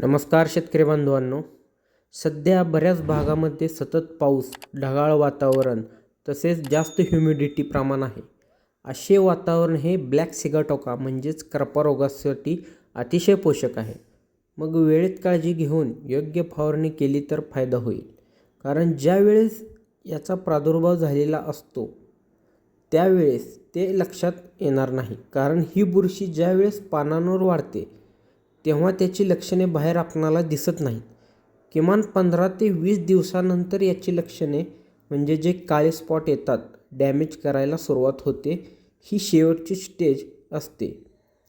नमस्कार शेतकरी बांधवांनो. सध्या बऱ्याच भागामध्ये सतत पाऊस ढगाळ वातावरण तसेच जास्त ह्युमिडिटी प्रमाण आहे. असे वातावरण हे ब्लॅक सिगाटोका म्हणजेच कर्परोगासाठी अतिशय पोषक आहे. मग वेळेत काळजी घेऊन योग्य फवारणी केली तर फायदा होईल. कारण ज्यावेळेस याचा प्रादुर्भाव झालेला असतो त्यावेळेस ते लक्षात येणार नाही. कारण ही बुरशी ज्यावेळेस पानांवर वाढते तेव्हा त्याची लक्षणे बाहेर आपणाला दिसत नाहीत. किमान पंधरा ते वीस दिवसानंतर याची लक्षणे म्हणजे जे काळे स्पॉट येतात डॅमेज करायला सुरुवात होते ही शेवटची स्टेज असते.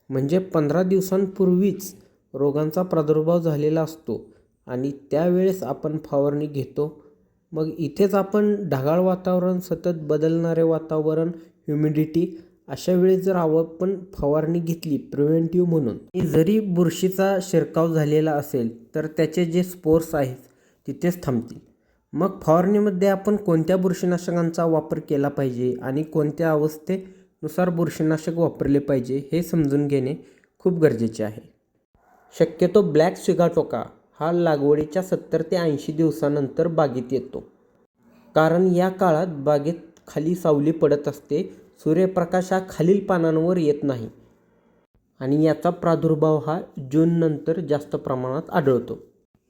म्हणजे पंधरा दिवसांपूर्वीच रोगांचा प्रादुर्भाव झालेला असतो आणि त्यावेळेस आपण फवारणी घेतो. मग इथेच आपण ढगाळ वातावरण सतत बदलणारे वातावरण ह्युमिडिटी अशा वेळेस जर आपण फवारणी घेतली प्रिव्हेंटिव्ह म्हणून. जरी बुरशीचा शिरकाव झालेला असेल तर त्याचे जे स्पोर्स आहेत तिथेच थांबतील. मग फवारणीमध्ये आपण कोणत्या बुरशीनाशकांचा वापर केला पाहिजे आणि कोणत्या अवस्थेनुसार बुरशीनाशक वापरले पाहिजे हे समजून घेणे खूप गरजेचे आहे. शक्यतो ब्लॅक सिगाटोका हा लागवडीच्या सत्तर ते ऐंशी दिवसानंतर बागेत येतो. कारण या काळात बागेत खाली सावली पडत असते सूर्यप्रकाश हा खालील पानांवर येत नाही आणि याचा प्रादुर्भाव हा जूननंतर जास्त प्रमाणात आढळतो.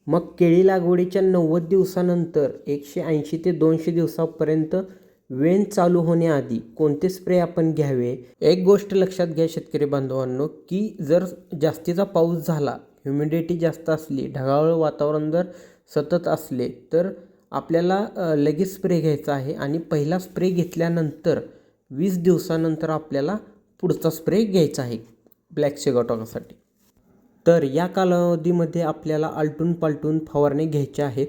मग केळी लागवडीच्या नव्वद दिवसानंतर एकशे ऐंशी ते दोनशे दिवसापर्यंत वेन चालू होण्याआधी कोणते स्प्रे आपण घ्यावे? एक गोष्ट लक्षात घ्या शेतकरी बांधवांनो की जर जास्तीचा पाऊस झाला ह्युमिडिटी जास्त असली ढगाळ वातावरण जर सतत असले तर आपल्याला लगेच स्प्रे घ्यायचा आहे. आणि पहिला स्प्रे घेतल्यानंतर वीस दिवसानंतर आपल्याला पुढचा स्प्रे घ्यायचा आहे ब्लॅक शेगाटॉकासाठी तर या कालावधीमध्ये आपल्याला आलटून पालटून फवारणी घ्यायच्या आहेत.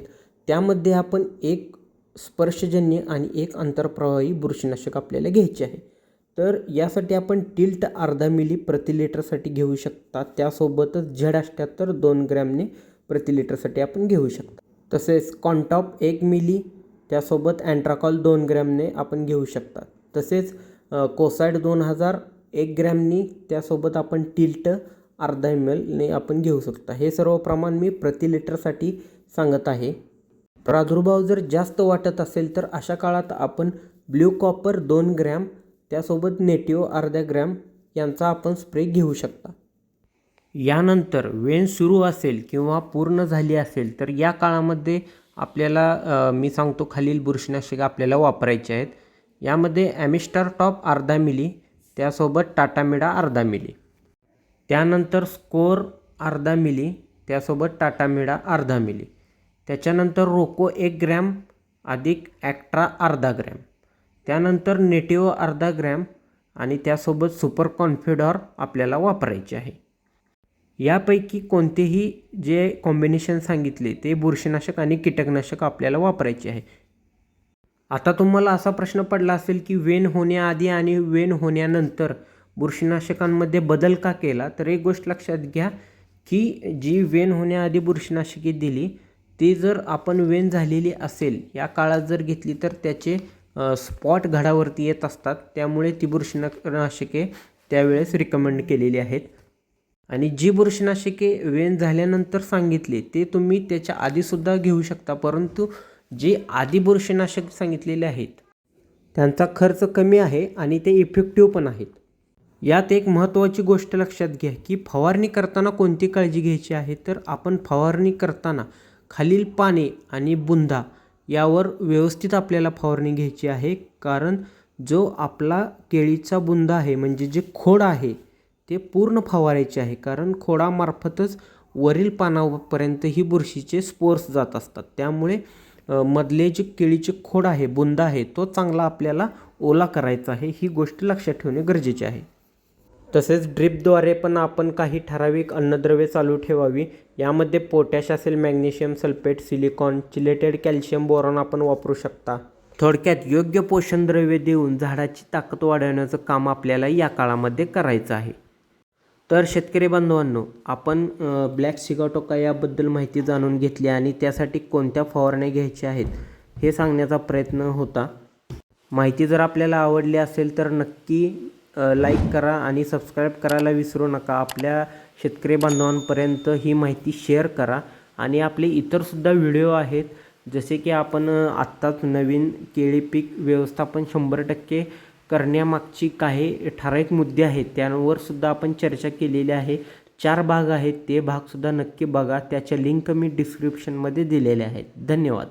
त्यामध्ये आपण एक स्पर्शजन्य आणि एक आंतरप्रवाही बुरशीनाशक आपल्याला घ्यायचे आहे. तर यासाठी आपण टिल्ट अर्धा मिली प्रति लिटरसाठी घेऊ शकता. त्यासोबतच झेड अष्ट्याहत्तर दोन ग्रॅमने प्रति लिटरसाठी आपण घेऊ शकता. तसेच कॉन्टॉप एक मिली त्यासोबत अँट्राकॉल दोन ग्रॅमने आपण घेऊ शकता. तसेच कोसाईड दोन हजार एक ग्रॅमनी त्यासोबत आपण टिल्ट अर्धा एम एलने आपण घेऊ शकता. हे सर्व प्रमाण मी प्रति लिटरसाठी सांगत आहे. प्रादुर्भाव जर जास्त वाटत असेल तर अशा काळात आपण ब्ल्यू कॉपर दोन ग्रॅम त्यासोबत नेटिव्ह अर्ध्या ग्रॅम यांचा आपण स्प्रे घेऊ शकता. यानंतर वेन सुरू असेल किंवा पूर्ण झाली असेल तर या काळामध्ये आपल्याला मी सांगतो खालील बुरशीनाशक आपल्याला वापरायचे आहेत. यामध्ये ॲमिस्टार टॉप अर्धा मिली त्यासोबत टाटा मिडा अर्धा मिली. त्यानंतर स्कोर अर्धा मिली त्यासोबत टाटा मिडा अर्धा मिली. त्याच्यानंतर रोको एक ग्रॅम अधिक ॲक्ट्रा अर्धा ग्रॅम. त्यानंतर नेटिव्ह अर्धा ग्रॅम आणि त्यासोबत सुपर कॉन्फिडॉर आपल्याला वापरायचे आहे. यापैकी कोणतेही जे कॉम्बिनेशन सांगितले ते बुरशीनाशक आणि कीटकनाशक आपल्याला वापरायचे आहे. आता तुम्हाला असा प्रश्न पडला असेल की वेन होण्याआधी आणि वेन होण्यानंतर बुरशीनाशकांमध्ये बदल का केला? तर एक गोष्ट लक्षात घ्या की जी वेन होण्याआधी बुरशीनाशके दिली ती जर आपण वेन झालेली असेल या काळात जर घेतली तर त्याचे स्पॉट घडावरती येत असतात. त्यामुळे ती बुरशीनाशके त्यावेळेस रिकमेंड केलेली आहेत. आणि जी बुरशीनाशके वेन झाल्यानंतर सांगितली ते तुम्ही त्याच्या आधीसुद्धा घेऊ शकता. परंतु जे आधी बुरशीनाशक सांगितलेले आहेत त्यांचा खर्च कमी आहे आणि ते इफेक्टिव्ह पण आहेत. यात एक महत्त्वाची गोष्ट लक्षात घ्या की फवारणी करताना कोणती काळजी घ्यायची आहे? तर आपण फवारणी करताना खालील पाने आणि बुंदा यावर व्यवस्थित आपल्याला फवारणी घ्यायची आहे. कारण जो आपला केळीचा बुंदा आहे म्हणजे जे खोड आहे ते पूर्ण फवारायचे आहे. कारण खोडामार्फतच वरील पानापर्यंत ही बुरशीचे स्पोर्स जात असतात. त्यामुळे मधले जे केळीचे खोड आहे बुंदा आहे तो चांगला आपल्याला ओला करायचा आहे ही गोष्ट लक्षात ठेवणे गरजेचे आहे. तसेच ड्रिपद्वारे पण आपण काही ठराविक अन्नद्रव्ये चालू ठेवावी. यामध्ये पोटॅश असेल magnesium sulphate silicon chelated calcium boron आपण वापरू शकता. थोडक्यात योग्य पोषणद्रव्ये देऊन झाडाची ताकद वाढवण्याचं काम आपल्याला या काळामध्ये करायचं आहे. तर शेतकरी बांधवांनो आपण ब्लॅक सिगाटोका याबद्दल माहिती जाणून घेतली आणि त्यासाठी कोणत्या फवारण्या घ्यायच्या आहेत हे सांगण्याचा प्रयत्न होता. माहिती जर आपल्याला आवडली असेल तर नक्की लाईक करा आणि सबस्क्राईब करायला विसरू नका. आपल्या शेतकरी बांधवांपर्यंत ही माहिती शेअर करा आणि आपले इतरसुद्धा व्हिडिओ आहेत जसे की आपण आत्ताच नवीन केळी पीक व्यवस्थापन शंभर टक्के करण्यामागची काही ठराविक मुद्दे आहेत त्यांवर सुद्धा आपण चर्चा केलेली आहे. चार भाग आहेत ते भागसुद्धा नक्की बघा. त्याच्या लिंक मी डिस्क्रिप्शनमध्ये दिलेल्या आहेत. धन्यवाद.